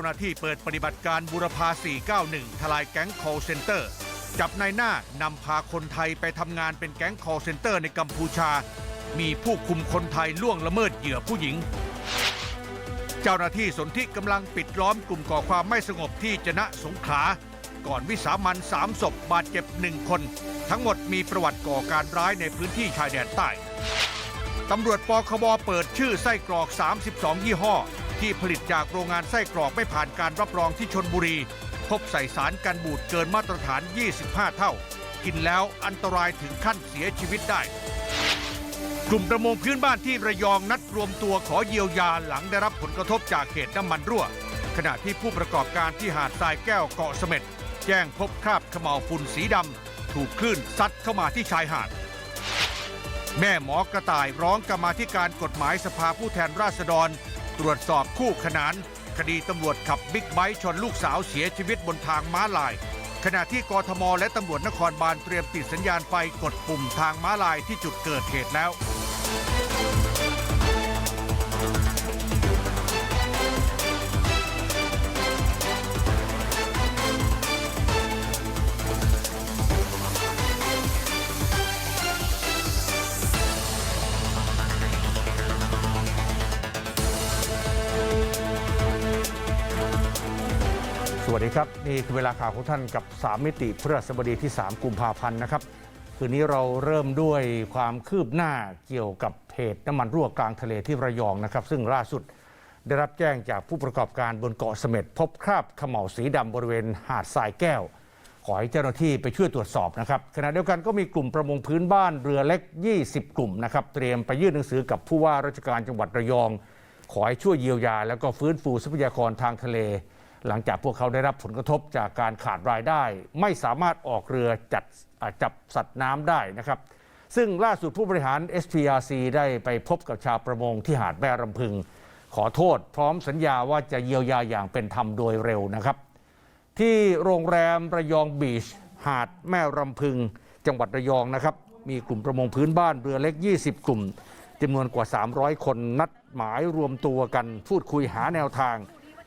เจ้าหน้าที่เปิดปฏิบัติการบุรพา 491 ทลายแก๊ง call center จับนายหน้านำพาคนไทยไปทำงานเป็นแก๊ง call center ในกัมพูชา มีผู้คุมคนไทยล่วงละเมิดเหยื่อผู้หญิง เจ้าหน้าที่สนที่กำลังปิดล้อมกลุ่มก่อความไม่สงบที่จนะสงขลา ก่อนวิสามันสามศพบาดเจ็บหนึ่งคน ทั้งหมดมีประวัติก่อการร้ายในพื้นที่ชายแดนใต้ตำรวจปคบเปิดชื่อไส้กรอก 32 ยี่ห้อ ที่ผลิตจากโรงงานไส้กรอกไม่ผ่านการรับรองที่ชนบุรี พบใส่สารกันบูดเกินมาตรฐาน 25 เท่า กินแล้วอันตรายถึงขั้นเสียชีวิตได้ กลุ่มประมงพื้นบ้านที่ระยองนัดรวมตัวขอเยียวยาหลังได้รับผลกระทบจากเหตุน้ำมันรั่ว ขณะที่ผู้ประกอบการที่หาดทรายแก้วเกาะเสม็ดแจ้งพบคราบขมาวฝุ่นสีดำถูกคลื่นซัดเข้ามาที่ชายหาดแม่หมอกระต่ายร้องกรรมาธิการกฎหมายสภาผู้แทนราษฎร ตรวจสอบคู่ขนาน คดีตำรวจขับบิ๊กไบค์ชนลูกสาวเสียชีวิตบนทางม้าลาย ขณะที่กทม และตำรวจนครบาลเตรียมติดสัญญาณไฟกดปุ่มทางม้าลายที่จุดเกิดเหตุแล้ว สวัสดีครับ นี่คือเวลาข่าวของท่านกับ 3 มิติพฤหัสบดีที่ 3 กุมภาพันธ์นะครับ คืนนี้เราเริ่มด้วยความคืบหน้าเกี่ยวกับเหตุน้ำมันรั่วกลางทะเลที่ระยองนะครับ ซึ่งล่าสุดได้รับแจ้งจากผู้ประกอบการบนเกาะเสม็ดพบคราบขม่าวสีดำบริเวณหาดทรายแก้ว ขอให้เจ้าหน้าที่ไปช่วยตรวจสอบนะครับขณะเดียวกันก็มีกลุ่มประมงพื้นบ้านเรือเล็ก 20 กลุ่มนะครับเตรียมไปยื่นหนังสือกับผู้ว่าราชการจังหวัดระยอง ขอให้ช่วยเยียวยา แล้วก็ฟื้นฟูทรัพยากรทางทะเล หลังจากพวกเขาได้รับผลกระทบจากการขาดรายได้ ไม่สามารถออกเรือจัดจับสัตว์น้ำได้นะครับ ซึ่งล่าสุดผู้บริหาร SPRC ได้ไปพบกับชาวประมงที่หาดแม่รำพึง ขอโทษ พร้อมสัญญาว่าจะเยียวยาอย่างเป็นธรรมโดยเร็วนะครับ ที่โรงแรมระยองบีชหาดแม่รำพึง จังหวัดระยองนะครับ มีกลุ่มประมงพื้นบ้านเรือเล็ก 20 กลุ่มจำนวนกว่า 300 คนนัดหมายรวมตัวกันพูดคุยหาแนวทาง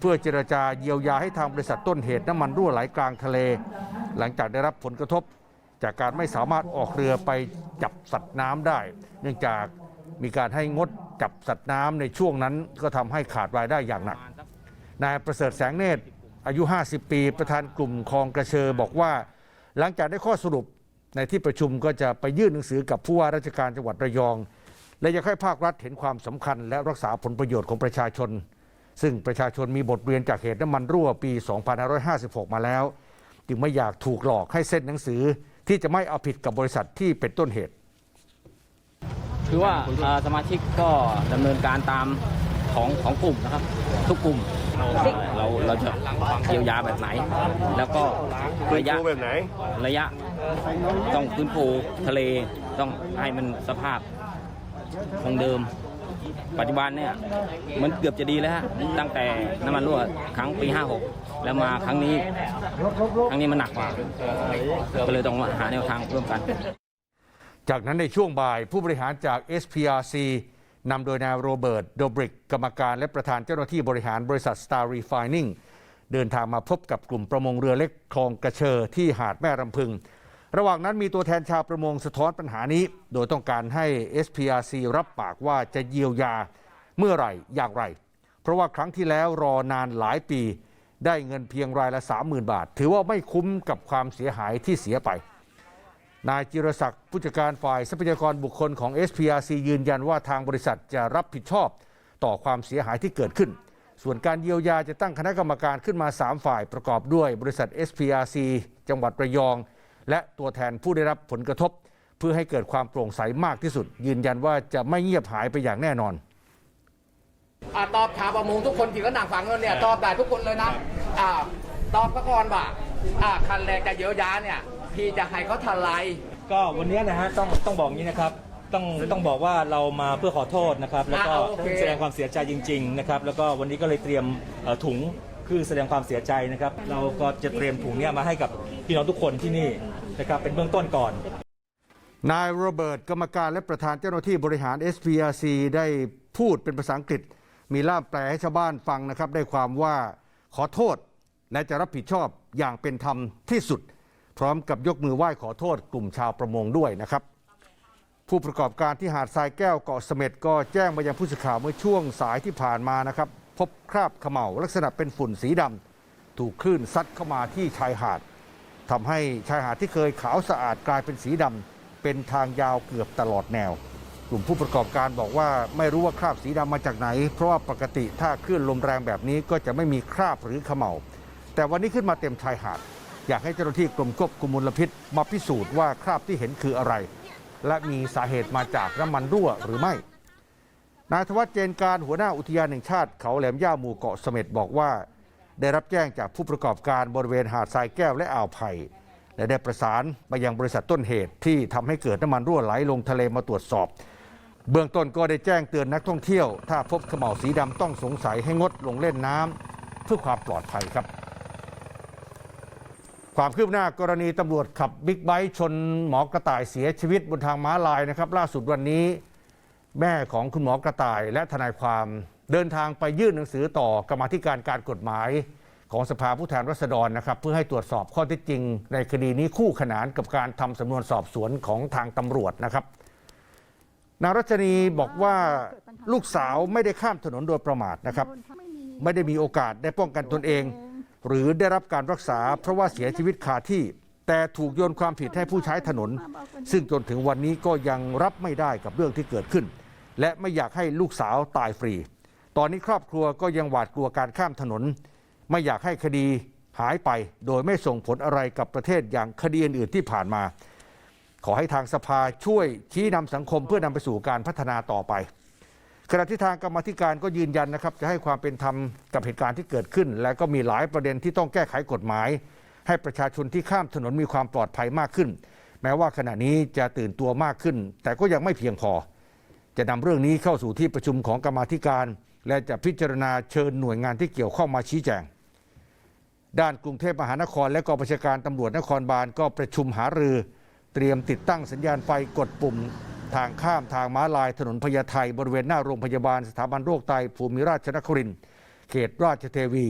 พื่อเจรจาเยียวยาให้ทางบริษัทต้นเหตุน้ำมันรั่วไหลกลางทะเล หลังจากได้รับผลกระทบ จากการไม่สามารถออกเรือไปจับสัตว์น้ำได้ เนื่องจากมีการให้งดจับสัตว์น้ำในช่วงนั้นก็ทำให้ขาดรายได้อย่างหนักนายประเสริฐแสงเนตรอายุ 50 ปี ประธานกลุ่มคลองกระเชอบอกว่า หลังจากได้ข้อสรุปในที่ประชุมก็จะไปยื่นหนังสือกับผู้ว่าราชการจังหวัดระยอง และอยากให้ภาครัฐเห็นความสำคัญและรักษาผลประโยชน์ของประชาชน ซึ่งประชาชนมีบทเรียนจากเหตุน้ำมันรั่วปี 2556 มาแล้ว จึงไม่อยากถูกหลอกให้เซ็นหนังสือที่จะไม่เอาผิดกับบริษัทที่เป็นต้นเหตุ คือว่าสมาชิกก็ดำเนินการตามของของกลุ่มนะครับ ทุกกลุ่มเราเราจะเยียวยาแบบไหน แล้วก็ระยะแบบไหน ระยะต้องฟื้นฟูทะเลต้องให้มันสภาพคงเดิม ปัจจุบันเนี่ยมันเกือบจะดีแล้วฮะตั้งแต่น้ำมันรั่วครั้งปี 56 แล้วมาครั้งนี้ครั้งนี้มันหนักกว่าก็เลยต้องหาแนวทางร่วมกัน จากนั้นในช่วงบ่ายผู้บริหารจาก SPRC นำโดยนายโรเบิร์ตโดบริก กรรมการและประธานเจ้าหน้าที่บริหารบริษัท Star Refining เดินทางมาพบกับกลุ่มประมงเรือเล็กคลองกระเชอที่หาดแม่รำพึง ระหว่างนั้นมีตัวแทนชาวประมงสะท้อนปัญหานี้ โดยต้องการให้ SPRC รับปากว่าจะเยียวยาเมื่อไหร่อย่างไร เพราะว่าครั้งที่แล้วรอนานหลายปี ได้เงินเพียงรายละ 30,000 บาท ถือว่าไม่คุ้มกับความเสียหายที่เสียไป นายจิรศักดิ์ผู้จัดการฝ่ายทรัพยากรบุคคลของ SPRC ยืนยันว่าทางบริษัทจะรับผิดชอบต่อความเสียหายที่เกิดขึ้น ส่วนการเยียวยาจะตั้งคณะกรรมการขึ้นมา 3 ฝ่ายประกอบด้วยบริษัท SPRC จังหวัดระยอง และตัวแทนผู้ได้รับผลกระทบ เพื่อให้เกิดความโปร่งใสมากที่สุด ยืนยันว่าจะไม่เงียบหายไปอย่างแน่นอนอ่าตอบชาวประมงทุกคนที่ก็นั่งฟังกันเนี่ยตอบได้ทุกคนเลยนะอ่าตอบก็ก่อนว่าอ่าคันแรกจะเยียวยาเนี่ย พี่จะให้เขาทลายก็วันนี้นะฮะต้องต้องบอกอย่างนี้นะครับต้องต้องบอกว่าเรามาเพื่อขอโทษนะครับ แล้วก็อะโอเคแสดงความเสียใจจริง ๆ นะครับ แล้วก็วันนี้ก็เลยเตรียมเอ่อถุง คือแสดงความเสียใจนะครับ เราก็จะเตรียมถุงเนี้ยมาให้กับพี่น้องทุกคนที่นี่นะครับเป็นเบื้องต้นก่อน นายโรเบิร์ตกรรมการและประธานเจ้าหน้าที่บริหาร SPRC ได้พูดเป็นภาษาอังกฤษ มีล่ามแปลให้ชาวบ้านฟังนะครับ ได้ความว่าขอโทษและจะรับผิดชอบอย่างเป็นธรรมที่สุด พร้อมกับยกมือไหว้ขอโทษกลุ่มชาวประมงด้วยนะครับ ผู้ประกอบการที่หาดทรายแก้วเกาะเสม็ดก็แจ้งมายังผู้สื่อข่าวเมื่อช่วงสายที่ผ่านมานะครับ พบคราบขม่าลักษณะเป็นฝุ่นสีดำถูกคลื่นซัดเข้ามาที่ชายหาดทำให้ชายหาดที่เคยขาวสะอาดกลายเป็นสีดำเป็นทางยาวเกือบตลอดแนว กลุ่มผู้ประกอบการบอกว่าไม่รู้ว่าคราบสีดำมาจากไหน เพราะว่าปกติถ้าคลื่นลมแรงแบบนี้ก็จะไม่มีคราบหรือขม่าแต่วันนี้ขึ้นมาเต็มชายหาด อยากให้เจ้าหน้าที่กรมควบคุมมลพิษ มาพิสูจน์ว่าคราบที่เห็นคืออะไร และมีสาเหตุมาจากน้ำมันรั่วหรือไม่ นายธวัชเจนการหัวหน้าอุทยานแห่งชาติเขาแหลมย่าหมู่เกาะเสม็ดบอกว่า ได้รับแจ้งจากผู้ประกอบการบริเวณหาดทรายแก้วและอ่าวไผ่และได้ประสานไปยังบริษัทต้นเหตุที่ทำให้เกิดน้ำมันรั่วไหลลงทะเลมาตรวจสอบ เบื้องต้นก็ได้แจ้งเตือนนักท่องเที่ยว ถ้าพบขม่าวสีดำต้องสงสัยให้งดลงเล่นน้ำเพื่อความปลอดภัยครับ ความคืบหน้ากรณีตำรวจขับบิ๊กไบค์ชนหมอกระต่ายเสียชีวิตบนทางม้าลายนะครับ ล่าสุดวันนี้ แม่ของคุณหมอกระต่ายและทนายความเดินทางไปยื่นหนังสือต่อกรรมธิการการกฎหมายของสภาผู้แทนราษฎรนะครับ เพื่อให้ตรวจสอบข้อเท็จจริง ในคดีนี้คู่ขนานกับการทำสำนวนสอบสวนของทางตำรวจนะครับนางรัชนีบอกว่าลูกสาวไม่ได้ข้ามถนนโดยประมาทนะครับ ไม่ได้มีโอกาสได้ป้องกันตนเอง หรือได้รับการรักษาเพราะว่าเสียชีวิตคาที่ แต่ถูกโยนความผิดให้ผู้ใช้ถนน ซึ่งจนถึงวันนี้ก็ยังรับไม่ได้กับเรื่องที่เกิดขึ้น และไม่อยากให้ลูกสาวตายฟรี ตอนนี้ครอบครัวก็ยังหวาดกลัวการข้ามถนน ไม่อยากให้คดีหายไป โดยไม่ส่งผลอะไรกับประเทศอย่างคดีอื่นๆที่ผ่านมา ขอให้ทางสภาช่วยชี้นำสังคมเพื่อนำไปสู่การพัฒนาต่อไปขณะที่ทางกรรมธิการก็ยืนยันนะครับ จะให้ความเป็นธรรมกับเหตุการณ์ที่เกิดขึ้น และก็มีหลายประเด็นที่ต้องแก้ไขกฎหมาย ให้ประชาชนที่ข้ามถนนมีความปลอดภัยมากขึ้น แม้ว่าขณะนี้จะตื่นตัวมากขึ้น แต่ก็ยังไม่เพียงพอ จะนำเรื่องนี้เข้าสู่ที่ประชุมของกรรมาธิการ และจะพิจารณาเชิญหน่วยงานที่เกี่ยวข้องมาชี้แจง ด้านกรุงเทพมหานคร และกองบัญชาการตำรวจนครบาลก็ประชุมหารือ เตรียมติดตั้งสัญญาณไฟกดปุ่ม ทางข้ามทางม้าลายถนนพญาไทบริเวณหน้าโรงพยาบาลสถาบันโรคไตภูมิราชนครินเขตราชเทวี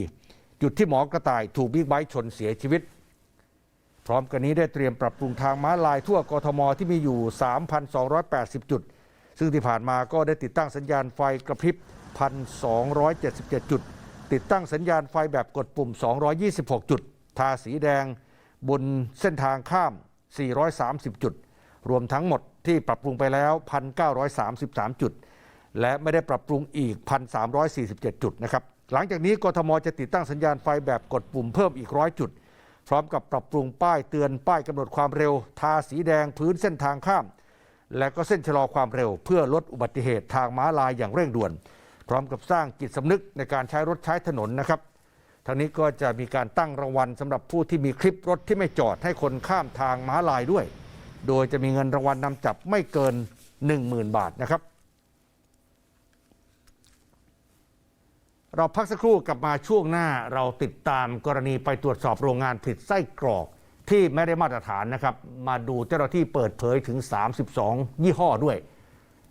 จุดที่หมอกระต่ายถูกบิ๊กไบค์ชนเสียชีวิตพร้อมกันนี้ได้เตรียมปรับปรุงทางม้าลายทั่วกทมที่มีอยู่ 3,280 จุด ซึ่งที่ผ่านมาก็ได้ติดตั้งสัญญาณไฟกระพริบ 1,277 จุด ติดตั้งสัญญาณไฟแบบกดปุ่ม 226 จุด ทาสีแดงบนเส้นทางข้าม 430 จุด รวมทั้งหมดที่ปรับปรุงไปแล้ว 1,933 จุด และไม่ได้ปรับปรุงอีก 1,347 จุดนะครับ หลังจากนี้กทมจะติดตั้งสัญญาณไฟแบบกดปุ่มเพิ่มอีกร้อยจุด พร้อมกับปรับปรุงป้ายเตือนป้ายกำหนดความเร็ว ทาสีแดงพื้นเส้นทางข้าม และก็เส้นชะลอความเร็ว เพื่อลดอุบัติเหตุทางม้าลายอย่างเร่งด่วน พร้อมกับสร้างจิตสำนึกในการใช้รถใช้ถนนนะครับทางนี้ก็จะมีการตั้งรางวัลสำหรับผู้ที่มีคลิปรถที่ไม่จอดให้คนข้ามทางม้าลายด้วย โดยจะมีเงินรางวัลนำจับไม่เกิน 10,000 บาทนะครับ เราพักสักครู่กลับมาช่วงหน้าเราติดตามกรณีไปตรวจสอบโรงงานผลิตไส้กรอก ที่ไม่ได้มาตรฐานนะครับ มาดูเจ้าหน้าที่เปิดเผยถึง 32 ยี่ห้อด้วย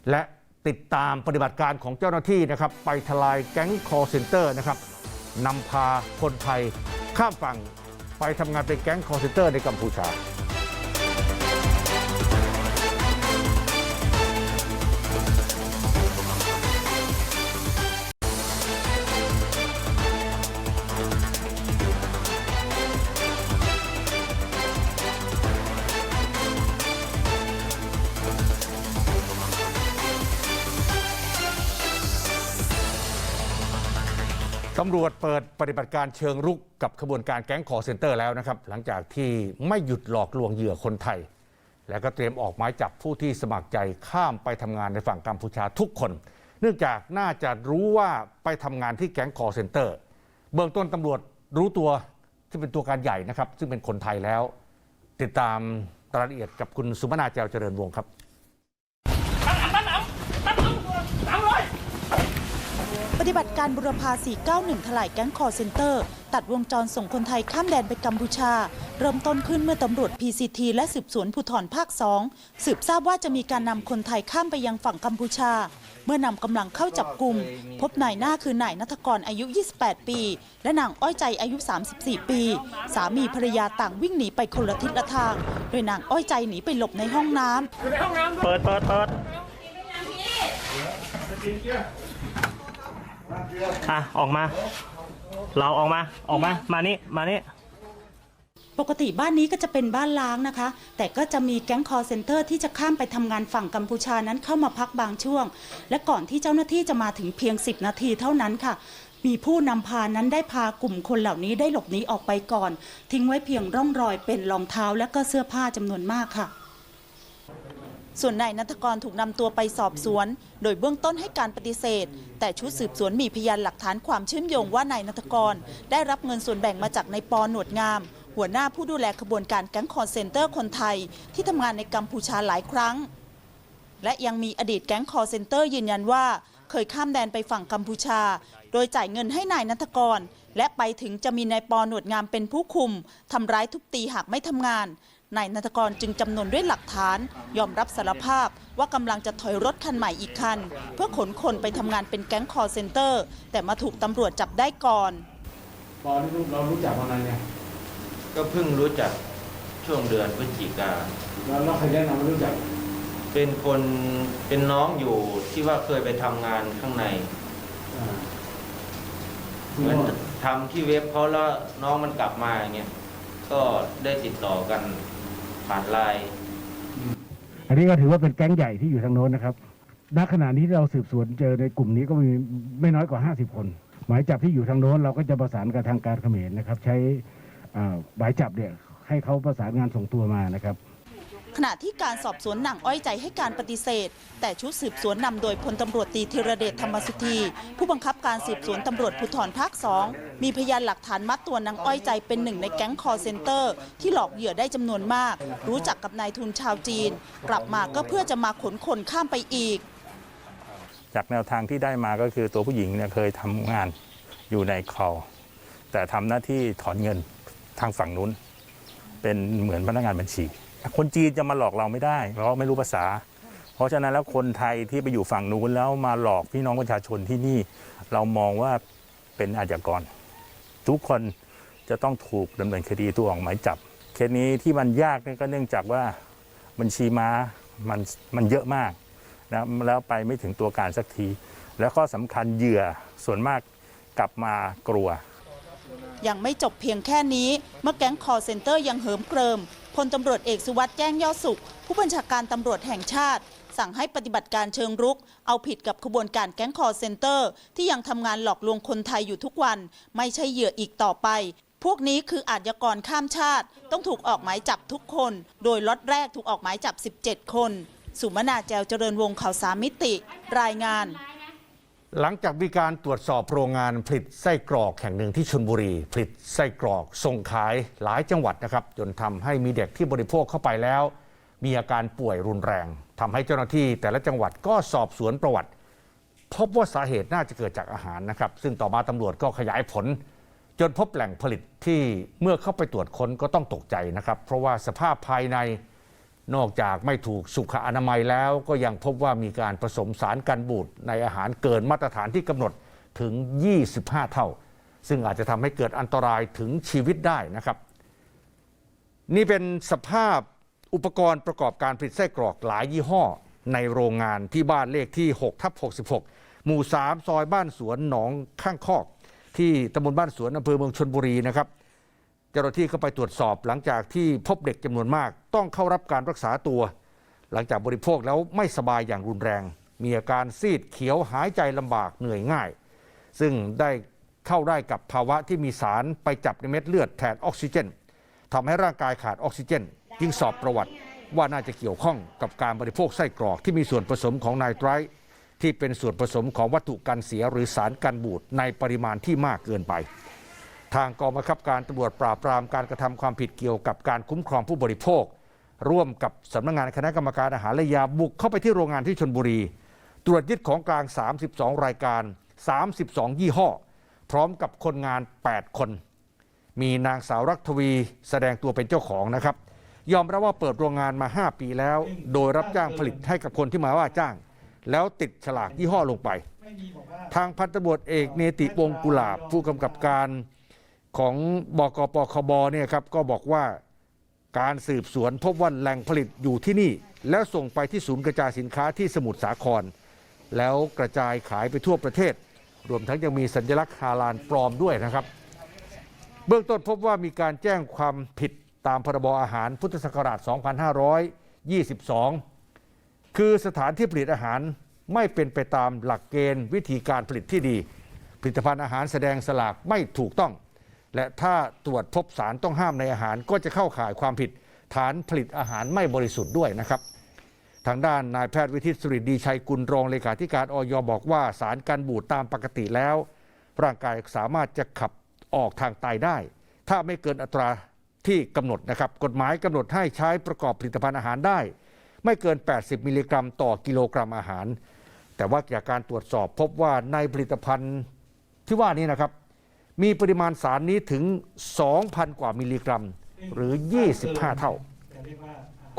และติดตามปฏิบัติการของเจ้าหน้าที่นะครับ ไปทลายแก๊งคอสเซนเตอร์นะครับนำพาคนไทยข้ามฝั่ง ไปทำงานเป็นแก๊งคอสเซนเตอร์ในกัมพูชาำรวจเปิดปฏิบัติการเชิงรุกกับขบวนการแก๊งคอร์เซนเตอร์แล้วนะครับ หลังจากที่ไม่หยุดหลอกลวงเหยื่อคนไทย และก็เตรียมออกหมายจับผู้ที่สมัครใจข้ามไปทำงานในฝั่งกัมพูชาทุกคน เนื่องจากน่าจะรู้ว่าไปทำงานที่แก๊งคอร์เซนเตอร์ เบื้องต้นตำรวจรู้ตัวที่เป็นตัวการใหญ่นะครับ ซึ่งเป็นคนไทยแล้ว ติดตามรายละเอียดกับคุณสุมนาแจวเจริญวงศ์ครับ ป ฏิบัติการบุรพา 491 ถลายแก๊งคอร์เซนเตอร์ ตัดวงจรส่งคนไทยข้ามแดนไปกัมพูชา เริ่มต้นขึ้นเมื่อตำรวจ PCT และสืบสวนภูธรภาค 2 สืบทราบว่าจะมีการนำคนไทยข้ามไปยังฝั่งกัมพูชา เมื่อนำกำลังเข้าจับกลุ่ม พบนายหน้าคือนายนัทกรอายุ 28 ปี และนางอ้อยใจอายุ 34 ปี สามีภรรยาต่างวิ่งหนีไปคนละทิศละทาง โดยนางอ้อยใจหนีไปหลบในห้องน้ำเปิดเปิดเปิด อะออกมา เราออกมาออกมา มานี่มานี่ปกติบ้านนี้ก็จะเป็นบ้านล้างนะคะ แต่ก็จะมีแก๊งคอร์เซนเตอร์ที่จะข้ามไปทำงานฝั่งกัมพูชานั้นเข้ามาพักบางช่วง และก่อนที่เจ้าหน้าที่จะมาถึงเพียง 10 นาทีเท่านั้นค่ะ มีผู้นำพานั้นได้พากลุ่มคนเหล่านี้ได้หลบหนีออกไปก่อน ทิ้งไว้เพียงร่องรอยเป็นรองเท้าและก็เสื้อผ้าจำนวนมากค่ะ ส่วนนายนัทกรถูกนำตัวไปสอบสวน โดยเบื้องต้นให้การปฏิเสธ แต่ชุดสืบสวนมีพยานหลักฐานความเชื่อมโยงว่านายนัทกร ได้รับเงินส่วนแบ่งมาจากนายปอหนวดงาม หัวหน้าผู้ดูแลขบวนการแก๊งคอร์เซนเตอร์คนไทย ที่ทำงานในกัมพูชาหลายครั้ง และยังมีอดีตแก๊งคอเซนเตอร์ยืนยันว่า เคยข้ามแดนไปฝั่งกัมพูชา โดยจ่ายเงินให้นายนัทกร และไปถึงจะมีนายปอหนวดงามเป็นผู้คุมทำร้ายทุบตีหากไม่ทำงาน นายนัทกรจึงจำนวนด้วยหลักฐาน ยอมรับสารภาพว่ากำลังจะถอยรถคันใหม่อีกคัน เพื่อขนคนไปทำงานเป็นแก๊งคอร์เซนเตอร์ แต่มาถูกตำรวจจับได้ก่อนตอนนี้เรารู้จักมานานเนี่ยก็เพิ่งรู้จักช่วงเดือนพฤศจิกาแล้วเราเคยแนะนำมารู้จัก เป็นคนเป็นน้องอยู่ที่ว่าเคยไปทำงานข้างในเหมือนทำที่เว็บเขาแล้วน้องมันกลับมาอย่างเงี้ยก็ได้ติดต่อกัน ผ่านไลน์อันนี้ก็ถือว่าเป็นแก๊งใหญ่ที่อยู่ทางโน้นนะครับ ณ ขณะนี้ที่เราสืบสวนเจอในกลุ่มนี้ก็มีไม่น้อยกว่า 50 คน หมายจับที่อยู่ทางโน้นเราก็จะประสานกับทางการเขมรนะครับ ใช้อ่าหมายจับเนี่ยให้เขาประสานงานส่งตัวมานะครับ ขณะที่การสอบสวนหนังอ้อยใจให้การปฏิเสธ แต่ชุดสืบสวนนำโดยพลตำรวจตรีธีรเดชธรรมสุธี ผู้บังคับการสืบสวนตำรวจภูธรภาคสองมีพยานหลักฐานมัดตัวนางอ้อยใจเป็นหนึ่งในแก๊งคอร์เซนเตอร์ ที่หลอกเหยื่อได้จำนวนมาก รู้จักกับนายทุนชาวจีน กลับมาก็เพื่อจะมาขนคนข้ามไปอีก จากแนวทางที่ได้มาก็คือตัวผู้หญิงเนี่ยเคยทำงานอยู่ในคอแต่ทำหน้าที่ถอนเงินทางฝั่งนู้น เป็นเหมือนพนักงานบัญชี คนจีนจะมาหลอกเราไม่ได้เพราะไม่รู้ภาษา เพราะฉะนั้นแล้วคนไทยที่ไปอยู่ฝั่งนู้นแล้วมาหลอกพี่น้องประชาชนที่นี่ เรามองว่าเป็นอาชญากร ทุกคนจะต้องถูกดำเนินคดีตัวออกหมายจับเคสนี้ที่มันยากนี่ก็เนื่องจากว่าบัญชีม้ามันมันเยอะมากนะแล้วไปไม่ถึงตัวการสักที แล้วก็สำคัญเหยื่อส่วนมากกลับมากลัว ยังไม่จบเพียงแค่นี้ เมื่อแก๊งคอร์เซนเตอร์ยังเหิมเกริม พลตำรวจเอกสุวัสด์แจ้งยอดสุข ผู้บัญชาการตำรวจแห่งชาติ สั่งให้ปฏิบัติการเชิงรุก เอาผิดกับขบวนการแก๊งคอร์เซนเตอร์ ที่ยังทำงานหลอกลวงคนไทยอยู่ทุกวัน ไม่ใช่เหยื่ออีกต่อไป พวกนี้คืออาชญากรข้ามชาติ ต้องถูกออกหมายจับทุกคน โดยล็อตแรกถูกออกหมายจับ 17 คน สุมนาแจวเจริญวงศ์ข่าวสามมิติ รายงาน หลังจากมีการตรวจสอบโรงงานผลิตไส้กรอกแห่งหนึ่งที่ชนบุรี ผลิตไส้กรอกส่งขายหลายจังหวัดนะครับ จนทำให้มีเด็กที่บริโภคเข้าไปแล้ว มีอาการป่วยรุนแรงทำให้เจ้าหน้าที่แต่ละจังหวัดก็สอบสวนประวัติ พบว่าสาเหตุน่าจะเกิดจากอาหารนะครับ ซึ่งต่อมาตำรวจก็ขยายผล จนพบแหล่งผลิตที่เมื่อเข้าไปตรวจค้นก็ต้องตกใจนะครับ เพราะว่าสภาพภายใน นอกจากไม่ถูกสุขอนามัยแล้วก็ยังพบว่ามีการผสมสารกันบูดในอาหารเกินมาตรฐานที่กำหนดถึง 25 เท่า ซึ่งอาจจะทำให้เกิดอันตรายถึงชีวิตได้นะครับ นี่เป็นสภาพอุปกรณ์ประกอบการผลิตไส้กรอกหลายยี่ห้อ ในโรงงานที่บ้านเลขที่6ทับ66 หมู่ 3 ซอยบ้านสวนหนองข้างคอก ที่ตำบลบ้านสวนอำเภอเมืองชนบุรีนะครับ เจ้าหน้าที่เข้าไปตรวจสอบหลังจากที่พบเด็กจำนวนมาก ต้องเข้ารับการรักษาตัว หลังจากบริโภคแล้วไม่สบายอย่างรุนแรง มีอาการซีดเขียวหายใจลำบากเหนื่อยง่าย ซึ่งได้เข้าได้กับภาวะที่มีสารไปจับในเม็ดเลือดแทนออกซิเจนทำให้ร่างกายขาดออกซิเจน จึงสอบประวัติว่าน่าจะเกี่ยวข้องกับการบริโภคไส้กรอกที่มีส่วนผสมของไนไตรที่เป็นส่วนผสมของวัตถุกันเสียหรือสารกันบูดในปริมาณที่มากเกินไป ทางกองบังคับการตำรวจปราบปรามการกระทำความผิดเกี่ยวกับการคุ้มครองผู้บริโภค ร่วมกับสำนักงานคณะกรรมการอาหารและยาบุกเข้าไปที่โรงงานที่ชนบุรี ตรวจยึดของกลาง 32 รายการ 32 ยี่ห้อ พร้อมกับคนงาน 8 คน มีนางสาวรักทวี แสดงตัวเป็นเจ้าของนะครับ ยอมรับว่าเปิดโรงงานมา 5 ปีแล้ว โดยรับจ้างผลิตให้กับคนที่มาว่าจ้าง แล้วติดฉลากยี่ห้อลงไป ทางพันตำรวจเอกเนติวงศ์กุลาบผู้กำกับการ ของบกปคบเนี่ยครับก็บอกว่าการสืบสวนพบว่าแหล่งผลิตอยู่ที่นี่ แล้วส่งไปที่ศูนย์กระจายสินค้าที่สมุทรสาคร แล้วกระจายขายไปทั่วประเทศ รวมทั้งยังมีสัญลักษณ์ฮาลาลปลอมด้วยนะครับ เบื้องต้นพบว่ามีการแจ้งความผิดตามพรบอาหารพุทธศักราช 2522 คือสถานที่ผลิตอาหารไม่เป็นไปตามหลักเกณฑ์วิธีการผลิตที่ดี ผลิตภัณฑ์อาหารแสดงสลากไม่ถูกต้อง และถ้าตรวจพบสารต้องห้ามในอาหารก็จะเข้าข่ายความผิดฐานผลิตอาหารไม่บริสุทธิ์ด้วยนะครับ ทางด้านนายแพทย์วิทิตสุริดีชัยกุลรองเลขาธิการออยบอกว่าสารกันบูดตามปกติแล้ว ร่างกายสามารถจะขับออกทางไตได้ ถ้าไม่เกินอัตราที่กำหนดนะครับ กฎหมายกำหนดให้ใช้ประกอบผลิตภัณฑ์อาหารได้ ไม่เกิน 80 มิลลิกรัม ต่อกิโลกรัมอาหาร แต่ว่าจากการตรวจสอบพบว่าในผลิตภัณฑ์ที่ว่านี้นะครับ มีปริมาณสารนี้ถึง 2,000 กว่ามิลลิกรัม หรือ 25 เท่า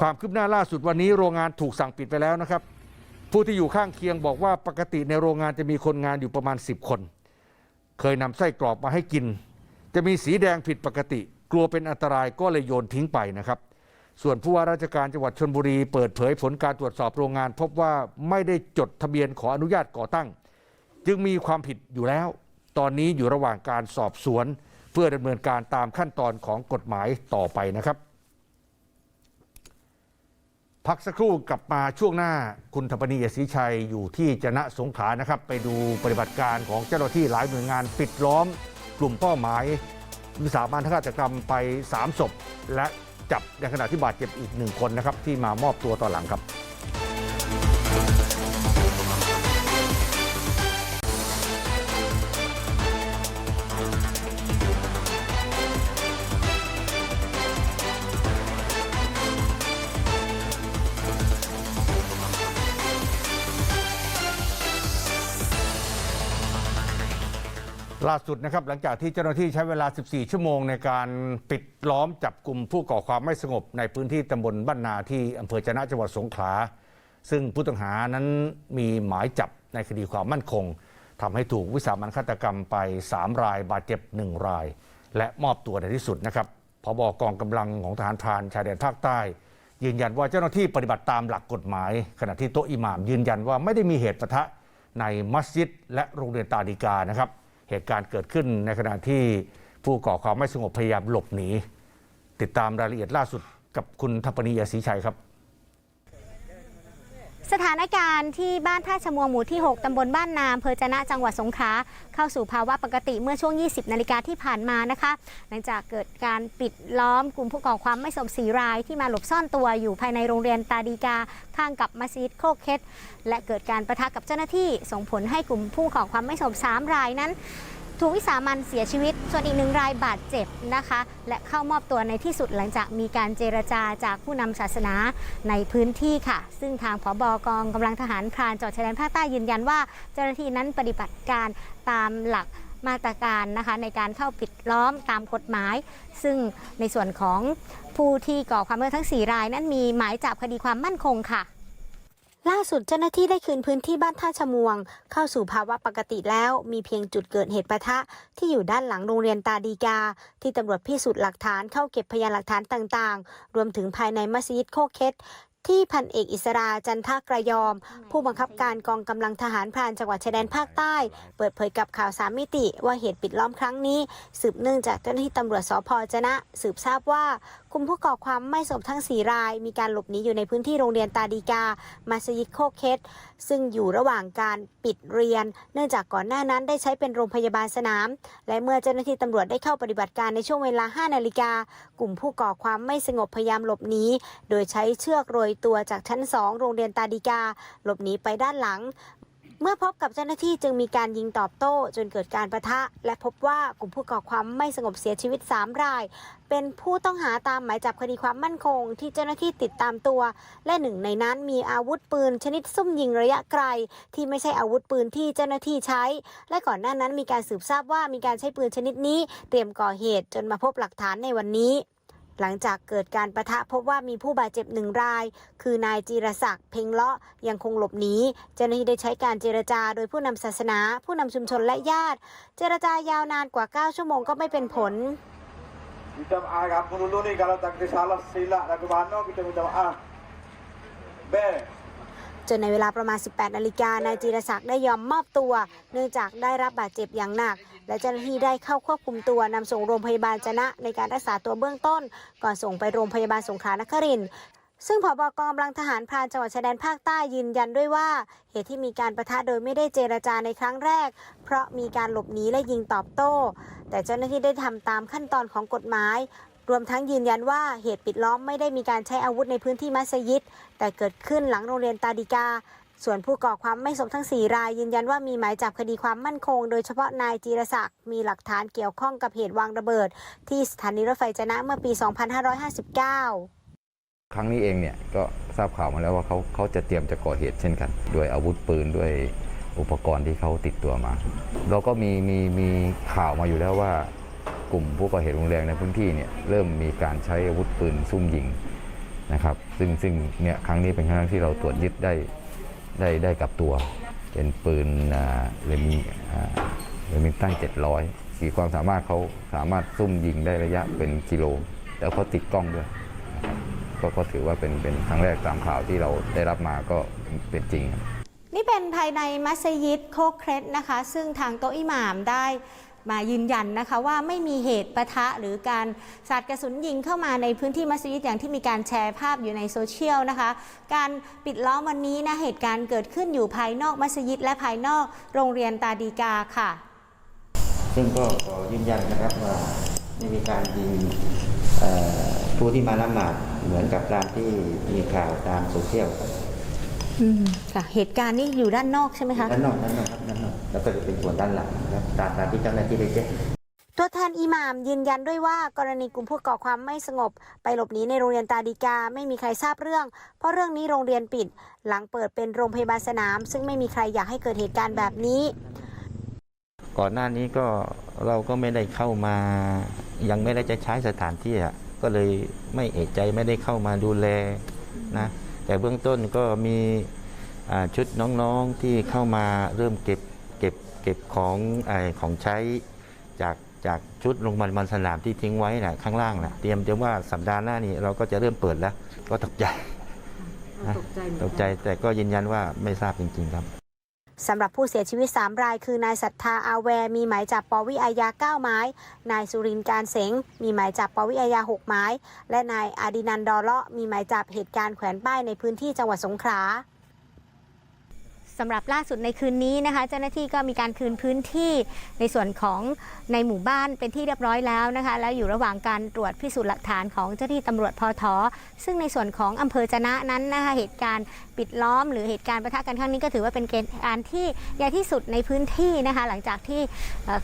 ความคืบหน้าล่าสุดวันนี้โรงงานถูกสั่งปิดไปแล้วนะครับ ผู้ที่อยู่ข้างเคียงบอกว่าปกติในโรงงานจะมีคนงานอยู่ประมาณ 10 คน เคยนำไส้กรอกมาให้กิน จะมีสีแดงผิดปกติ กลัวเป็นอันตรายก็เลยโยนทิ้งไปนะครับ ส่วนผู้ว่าราชการจังหวัดชนบุรีเปิดเผยผลการตรวจสอบโรงงาน พบว่าไม่ได้จดทะเบียนขออนุญาตก่อตั้ง จึงมีความผิดอยู่แล้ว ตอนนี้อยู่ระหว่างการสอบสวน เพื่อดำเนินการตามขั้นตอนของกฎหมายต่อไปนะครับ พักสักครู่กลับมาช่วงหน้าคุณธปนีศรีชัยอยู่ที่จนะสงขลานะครับ ไปดูปฏิบัติการของเจ้าหน้าที่หลายหน่วยงานปิดล้อม กลุ่มเป้าหมายวิสามันฆาตกรรมไป 3 ศพ และจับในขณะที่บาดเจ็บอีกหนึ่งคนนะครับ ที่มามอบตัวตอนหลังครับ ล่าสุดนะครับหลังจากที่เจ้าหน้าที่ใช้เวลา 14 ชั่วโมง ในการปิดล้อมจับกลุ่มผู้ก่อความไม่สงบในพื้นที่ตำบลบ้านนาที่อำเภอจนะจังหวัดสงขลา ซึ่งผู้ต้องหานั้นมีหมายจับในคดีความมั่นคงทำให้ถูกวิสามันฆาตกรรมไป 3 รายบาดเจ็บ 1 ราย และมอบตัวในที่สุดนะครับพบกองกำลังของทหารพรานชายแดนภาคใต้ ยืนยันว่าเจ้าหน้าที่ปฏิบัติตามหลักกฎหมาย ขณะที่โต๊ะอิหม่ามยืนยันว่าไม่ได้มีเหตุปะทะในมัสยิดและโรงเรียนตาดีกานะครับ เหตุการณ์เกิดขึ้นในขณะที่ผู้ก่อความไม่สงบพยายามหลบหนี ติดตามรายละเอียดล่าสุดกับคุณทัปนียศรีชัยครับ สถานการณ์ที่บ้านท่าชมวงหมู่ที่ 6 ตำบลบ้านนามเภอจนะจังหวัดสงขลาเข้าสู่ภาวะปกติเมื่อช่วง 20 นาฬิกาที่ผ่านมานะคะ หลังจากเกิดการปิดล้อมกลุ่มผู้ก่อความไม่สงบสีรายที่มาหลบซ่อนตัวอยู่ภายในโรงเรียนตาดีกา ข้างกับมัสยิดโคกเคสและเกิดการประทะกับเจ้าหน้าที่ส่งผลให้กลุ่มผู้ก่อความไม่สงบสามรายนั้น ถูกวิสามันเสียชีวิต ส่วนอีกหนึ่งรายบาดเจ็บนะคะ และเข้ามอบตัวในที่สุดหลังจากมีการเจรจาจากผู้นำศาสนาในพื้นที่ค่ะ ซึ่งทางผบกองกำลังทหารพรานจอดชายแดนภาคใต้ยืนยันว่า เจ้าหน้าที่นั้นปฏิบัติการตามหลักมาตรการนะคะในการเข้าปิดล้อมตามกฎหมาย ซึ่งในส่วนของผู้ที่ก่อความเมื่อทั้ง 4 รายนั้นมีหมายจับคดีความมั่นคงค่ะ ล่าสุดเจ้าหน้าที่ได้คืนพื้นที่บ้านท่าชมวง เข้าสู่ภาวะปกติแล้ว มีเพียงจุดเกิดเหตุปะทะ ที่อยู่ด้านหลังโรงเรียนตาดีกา ที่ตำรวจพิสูจน์หลักฐานเข้าเก็บพยานหลักฐานต่างๆ รวมถึงภายในมัสยิดโคกเคส ที่พันเอกอิสราจันทกระยอม ผู้บังคับการกองกำลังทหารพรานจังหวัดชายแดนภาคใต้ เปิดเผยกับข่าวสามมิติว่าเหตุปิดล้อมครั้งนี้ สืบเนื่องจากเจ้าหน้าที่ตำรวจสพจะนะ สืบทราบว่ากลุ่มผู้ก่อความไม่สงบทั้ง 4 ราย มีการหลบหนีอยู่ในพื้นที่โรงเรียนตาดีกา มัสยิดโคกเคส ซึ่งอยู่ระหว่างการปิดเรียน เนื่องจากก่อนหน้านั้นได้ใช้เป็นโรงพยาบาลสนาม และเมื่อเจ้าหน้าที่ตำรวจได้เข้าปฏิบัติการในช่วงเวลา 5 นาฬิกา กลุ่มผู้ก่อความไม่สงบพยายามหลบหนี โดยใช้เชือกโรยตัวจากชั้น 2 โรงเรียนตาดีกา หลบหนีไปด้านหลัง เมื่อพบกับเจ้าหน้าที่จึงมีการยิงตอบโต้จนเกิดการประทะ และพบว่ากลุ่มผู้ก่อความไม่สงบเสียชีวิต 3 ราย เป็นผู้ต้องหาตามหมายจับคดีความมั่นคง ที่เจ้าหน้าที่ติดตามตัว และหนึ่งในนั้นมีอาวุธปืน ชนิดซุ่มยิงระยะไกล ที่ไม่ใช่อาวุธปืนที่เจ้าหน้าที่ใช้ และก่อนหน้านั้นมีการสืบทราบว่ามีการใช้ปืนชนิดนี้ เตรียมก่อเหตุจนมาพบหลักฐานในวันนี้ หลังจากเกิดการประทะพบว่ามีผู้บาดเจ็บหนึ่งราย คือนายจีรศักดิ์เพ็งเลาะยังคงหลบหนีเจ้าหน้าที่ได้ใช้การเจรจาโดยผู้นำศาสนา ผู้นำชุมชนและญาติ เจรจายาวนานกว่า 9 ชั่วโมงก็ไม่เป็นผล Kita maaf dulu nih kalau tak salah sila dan kemana kita minta maaf. Be. จนในเวลาประมาณ 18 นาฬิกานายจีรศักดิ์ได้ยอมมอบตัว เนื่องจากได้รับบาดเจ็บอย่างหนัก และเจ้าหน้าที่ได้เข้าควบคุมตัวนำส่งโรงพยาบาลจนะในการรักษาตัวเบื้องต้น ก่อนส่งไปโรงพยาบาลสงขลานครินทร์ซึ่งผบกองกำลังทหารพรานจังหวัดชายแดนภาคใต้ยืนยันด้วยว่า เหตุที่มีการประทะโดยไม่ได้เจรจาในครั้งแรก เพราะมีการหลบหนีและยิงตอบโต้ แต่เจ้าหน้าที่ได้ทำตามขั้นตอนของกฎหมาย รวมทั้งยืนยันว่าเหตุปิดล้อมไม่ได้มีการใช้อาวุธในพื้นที่มัสยิด แต่เกิดขึ้นหลังโรงเรียนตาดิกา ส่วนผู้ก่อความไม่สมทั้ง 4 ราย ยืนยันว่ามีหมายจับคดีความมั่นคง โดยเฉพาะนายจีรศักดิ์มีหลักฐานเกี่ยวข้องกับเหตุวางระเบิด ที่สถานีรถไฟจนะเมื่อปี 2559ครั้งนี้เองเนี่ยก็ทราบข่าวมาแล้วว่าเขาเขาจะเตรียมจะก่อเหตุเช่นกัน ด้วยอาวุธปืนด้วยอุปกรณ์ที่เขาติดตัวมา เราก็มีมีมีข่าวมาอยู่แล้วว่ากลุ่มผู้ก่อเหตุรุนแรงในพื้นที่เนี่ยเริ่มมีการใช้อาวุธปืนซุ่มยิงนะครับ ซึ่งซึ่งเนี่ยครั้งนี้เป็นครั้งที่เราตรวจยึดได้ ได้ได้กับตัว เป็นปืนเรมิเรมิงตัน700ขีดความสามารถเขาสามารถซุ่มยิงได้ระยะเป็นกิโล แล้วเขาติดกล้องด้วยก็ก็ถือว่าเป็นเป็นครั้งแรกตามข่าวที่เราได้รับมาก็เป็นจริงครับนี่เป็นภายในมัสยิดโคกเครดนะคะ ซึ่งทางโต๊ะอิหม่ามได้ มายืนยันนะคะว่าไม่มีเหตุประทะหรือการสาดกระสุนยิงเข้ามาในพื้นที่มัสยิดอย่างที่มีการแชร์ภาพอยู่ในโซเชียลนะคะ การปิดล้อมวันนี้นะเหตุการณ์เกิดขึ้นอยู่ภายนอกมัสยิดและภายนอกโรงเรียนตาดีกาค่ะ ซึ่งก็ขอยืนยันนะครับว่าไม่มีการยิงผู้ที่มาละหมาดเหมือนกับตามที่มีข่าวตามโซเชียลครับ อืมค่ะเหตุการณ์นี้อยู่ด้านนอกใช่ไหมคะด้านนอกด้านนอกครับด้านนอกแล้วก็จะเป็นส่วนด้านหลังนะครับตามตามที่เจ้าหน้าที่ได้แจ้งตัวแทนอิหม่ามยืนยันด้วยว่ากรณีกลุ่มผู้ก่อความไม่สงบ ไปหลบหนีในโรงเรียนตาดีกาไม่มีใครทราบเรื่อง เพราะเรื่องนี้โรงเรียนปิด หลังเปิดเป็นโรงพยาบาลสนาม ซึ่งไม่มีใครอยากให้เกิดเหตุการณ์แบบนี้ ก่อนหน้านี้ก็เราก็ไม่ได้เข้ามา ยังไม่ได้จะใช้สถานที่อะก็เลยไม่เอกใจไม่ได้เข้ามาดูแลนะ แต่เบื้องต้นก็มีอ่าชุดน้องๆที่เข้ามาเริ่มเก็บเก็บเก็บของไอของใช้จากจากชุดโรงพยาบาลสนามที่ทิ้งไว้นะข้างล่างนะเตรียมจะว่าสัปดาห์หน้านี้เราก็จะเริ่มเปิดแล้ว ก็ตกใจนะตกใจแต่ก็ยืนยันว่าไม่ทราบจริง ๆ ครับ สำหรับผู้เสียชีวิต 3 ราย คือนายศรัทธาอาแวร์มีหมายจับปวิอาญา 9 ไม้ นายสุรินการเสงมีหมายจับปวิอาญา 6 ไม้ และนายอาดินันดอเลาะมีหมายจับเหตุการณ์แขวนป้ายในพื้นที่จังหวัดสงขลา สำหรับล่าสุดในคืนนี้นะคะ เจ้าหน้าที่ก็มีการคืนพื้นที่ในส่วนของในหมู่บ้านเป็นที่เรียบร้อยแล้วนะคะ แล้วอยู่ระหว่างการตรวจพิสูจน์หลักฐานของเจ้าหน้าที่ตำรวจพอทอซึ่งในส่วนของอำเภอจะนะนั้นนะคะเหตุการณ์ปิดล้อม หรือเหตุการณ์ประทะกันครั้งนี้ก็ถือว่าเป็นเกณฑ์การที่ใหญ่ที่สุดในพื้นที่นะคะ หลังจากที่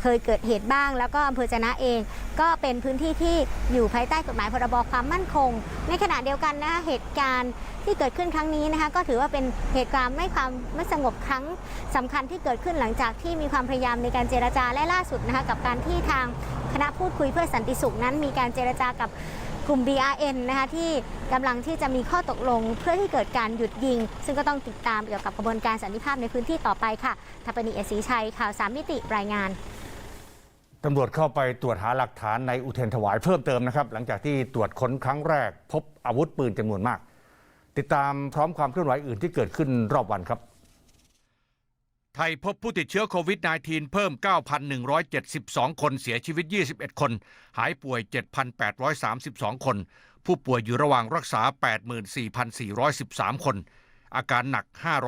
เคยเกิดเหตุบ้าง แล้วก็อำเภอจะนะเอง ก็เป็นพื้นที่ที่อยู่ภายใต้กฎหมายพรบความมั่นคง ในขณะเดียวกันนะคะเหตุการณ์ที่เกิดขึ้นครั้งนี้นะคะ ก็ถือว่าเป็นเหตุการณ์ไม่ความไม่สงบครั้งสำคัญที่เกิดขึ้นหลังจากที่มีความพยายามในการเจรจาและล่าสุดนะคะกับการที่ทางคณะพูดคุยเพื่อสันติสุขนั้น มีการเจรจากับกลุ่ม BRN นะคะที่กำลังที่จะมีข้อตกลงเพื่อที่เกิดการหยุดยิง ซึ่งก็ต้องติดตามเกี่ยวกับกระบวนการสันติภาพในพื้นที่ต่อไปค่ะทัปนีเอศรีชัยข่าวสามมิติรายงานตำรวจเข้าไปตรวจหาหลักฐานในอุเทนถวายเพิ่มเติมนะครับ หลังจากที่ตรวจค้นครั้งแรกพบอาวุธปืนจำนวนมาก ติดตามพร้อมความเคลื่อนไหวอื่นที่เกิดขึ้นรอบวันครับ ไทยพบผู้ติดเชื้อโควิด -19 เพิ่ม 9,172 คนเสียชีวิต 21 คน หายป่วย 7,832 คน ผู้ป่วยอยู่ระหว่างรักษา 84,413 คน อาการหนัก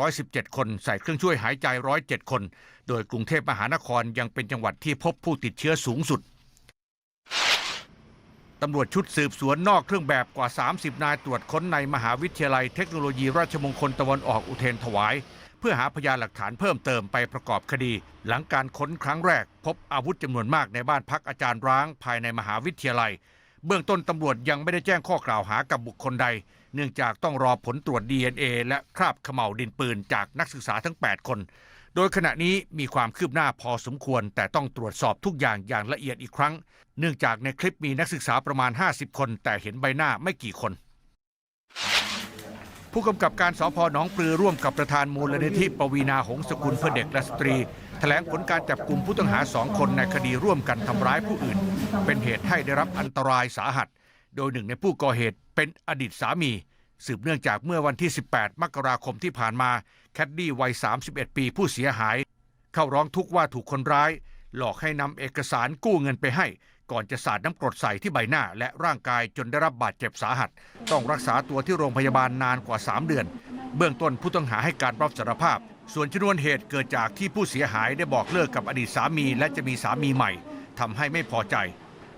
517 คนใส่เครื่องช่วยหายใจ 107 คน โดยกรุงเทพมหานครยังเป็นจังหวัดที่พบผู้ติดเชื้อสูงสุด ตำรวจชุดสืบสวนนอกเครื่องแบบกว่า 30 นายตรวจค้นในมหาวิทยาลัยเทคโนโลยีราชมงคลตะวันออกอุเทนถวาย เพื่อหาพยานหลักฐานเพิ่มเติมไปประกอบคดี หลังการค้นครั้งแรก พบอาวุธจำนวนมากในบ้านพักอาจารย์ร้างภายในมหาวิทยาลัย เบื้องต้นตำรวจยังไม่ได้แจ้งข้อกล่าวหากับบุคคลใด เนื่องจากต้องรอผลตรวจ DNA และคราบเขม่าวดินปืนจากนักศึกษาทั้ง 8 คน โดยขณะนี้มีความคืบหน้าพอสมควร แต่ต้องตรวจสอบทุกอย่างอย่างละเอียดอีกครั้ง เนื่องจากในคลิปมีนักศึกษาประมาณ 50 คน แต่เห็นใบหน้าไม่กี่คน ผู้กำกับการสพหนองปลือร่วมกับประธานมูลนิธิปวีนาหงสกุลเพื่อเด็กและสตรีแถลงผลการจับกลุ่มผู้ต้องหาสองคนในคดีร่วมกันทำร้ายผู้อื่น เป็นเหตุให้ได้รับอันตรายสาหัส โดยหนึ่งในผู้ก่อเหตุเป็นอดีตสามี สืบเนื่องจากเมื่อวันที่ 18 มกราคมที่ผ่านมา แคดดี้วัย 31 ปีผู้เสียหาย เข้าร้องทุกข์ว่าถูกคนร้าย หลอกให้นำเอกสารกู้เงินไปให้ ก่อนจะสาดน้ำกรดใส่ที่ใบหน้าและร่างกายจนได้รับบาดเจ็บสาหัส ต้องรักษาตัวที่โรงพยาบาลนานกว่า 3 เดือน เบื้องต้นผู้ต้องหาให้การรับสารภาพ ส่วนชนวนเหตุเกิดจากที่ผู้เสียหายได้บอกเลิกกับอดีตสามี และจะมีสามีใหม่ทำให้ไม่พอใจ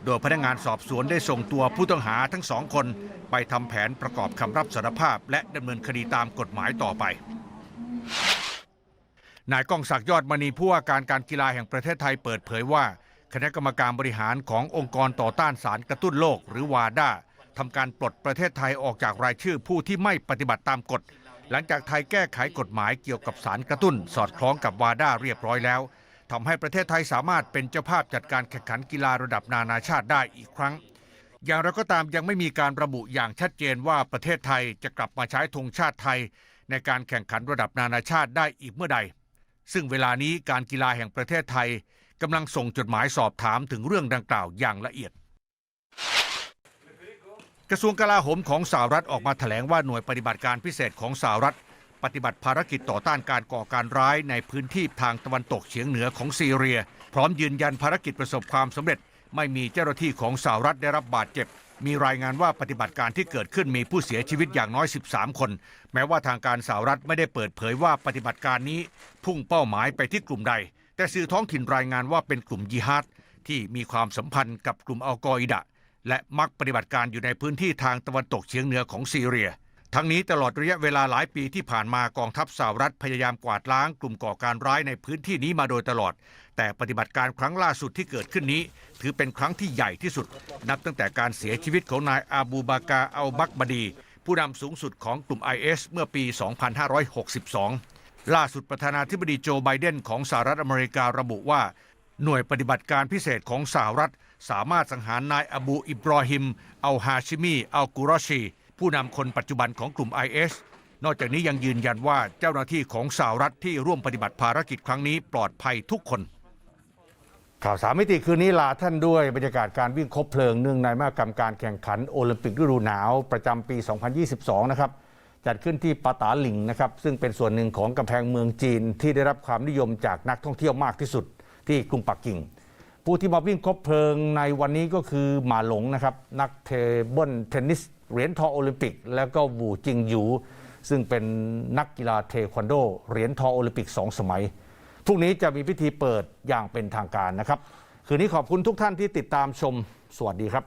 โดยพนักงานสอบสวนได้ส่งตัวผู้ต้องหาทั้งสองคน ไปทำแผนประกอบคำรับสารภาพ และดำเนินคดีตามกฎหมายต่อไป นายก้องศักดิ์ยอดมณีผู้ว่าการการกีฬาแห่งประเทศไทยเปิดเผยว่า คณะกรรมการบริหารขององค์กรต่อต้านสารกระตุ้นโลกหรือวาด้าทำการปลดประเทศไทยออกจากรายชื่อผู้ที่ไม่ปฏิบัติตามกฎ หลังจากไทยแก้ไขกฎหมายเกี่ยวกับสารกระตุ้น สอดคล้องกับวาด้าเรียบร้อยแล้วทำให้ประเทศไทยสามารถเป็นเจ้าภาพจัดการแข่งขันกีฬาระดับนานาชาติได้อีกครั้ง อย่างไรก็ตามยังไม่มีการระบุอย่างชัดเจนว่าประเทศไทยจะกลับมาใช้ธงชาติไทย ในการแข่งขันระดับนานาชาติได้อีกเมื่อใด ซึ่งเวลานี้การกีฬาแห่งประเทศไทยกำลังส่งจดหมายสอบถามถึงเรื่องดังกล่าวอย่างละเอียด กระทรวงกลาโหมของสหรัฐออกมาแถลงว่าหน่วยปฏิบัติการพิเศษของสหรัฐ ปฏิบัติภารกิจต่อต้านการก่อการร้ายในพื้นที่ทางตะวันตกเฉียงเหนือของซีเรีย พร้อมยืนยันภารกิจประสบความสำเร็จ ไม่มีเจ้าหน้าที่ของสหรัฐได้รับบาดเจ็บ มีรายงานว่าปฏิบัติการที่เกิดขึ้นมีผู้เสียชีวิตอย่างน้อย 13 คน แม้ว่าทางการสหรัฐไม่ได้เปิดเผยว่าปฏิบัติการนี้พุ่งเป้าหมายไปที่กลุ่มใด แต่สื่อท้องถิ่นรายงานว่าเป็นกลุ่มยิฮาดที่มีความสัมพันธ์กับกลุ่มอัลกออิดะ และมักปฏิบัติการอยู่ในพื้นที่ทางตะวันตกเฉียงเหนือของซีเรีย ทั้งนี้ตลอดระยะเวลาหลายปีที่ผ่านมากองทัพสหรัฐพยายามกวาดล้างกลุ่มก่อการร้ายในพื้นที่นี้มาโดยตลอด แต่ปฏิบัติการครั้งล่าสุดที่เกิดขึ้นนี้ ถือเป็นครั้งที่ใหญ่ที่สุด นับตั้งแต่การเสียชีวิตของนายอาบูบากาอัลบักบดี ผู้นำสูงสุดของกลุ่ม IS เมื่อปี 2562 ล่าสุดประธานาธิบดีโจไบเดนของสหรัฐอเมริการะบุว่า หน่วยปฏิบัติการพิเศษของสหรัฐ สามารถสังหารนายอบูอิบรอฮิมอัลฮาชิมีอัลกุรอชี ผู้นำคนปัจจุบันของกลุ่ม IS นอกจากนี้ยังยืนยันว่าเจ้าหน้าที่ของสหรัฐที่ร่วมปฏิบัติภารกิจครั้งนี้ปลอดภัยทุกคน ข่าวสามมิติคืนนี้ลาท่านด้วยบรรยากาศการวิ่งคบเพลิงเนื่องในมหกรรมการแข่งขันโอลิมปิกฤดูหนาวประจำปี 2022 นะครับจัดขึ้นที่ปาตาหลิงนะครับซึ่งเป็นส่วนหนึ่งของกำแพงเมืองจีนที่ได้รับความนิยมจากนักท่องเที่ยวมากที่สุดที่กรุงปักกิ่ง ผู้ที่มาวิ่งคบเพลิงในวันนี้ก็คือหมาหลงนะครับนักเทเบิลเทนนิสเหรียญทองโอลิมปิก แล้วก็วูจิงหยู ซึ่งเป็นนักกีฬาเทควันโด เหรียญทองโอลิมปิกสองสมัยพรุ่งนี้จะมีพิธีเปิดอย่างเป็นทางการนะครับ คืนนี้ขอบคุณทุกท่านที่ติดตามชมสวัสดีครับ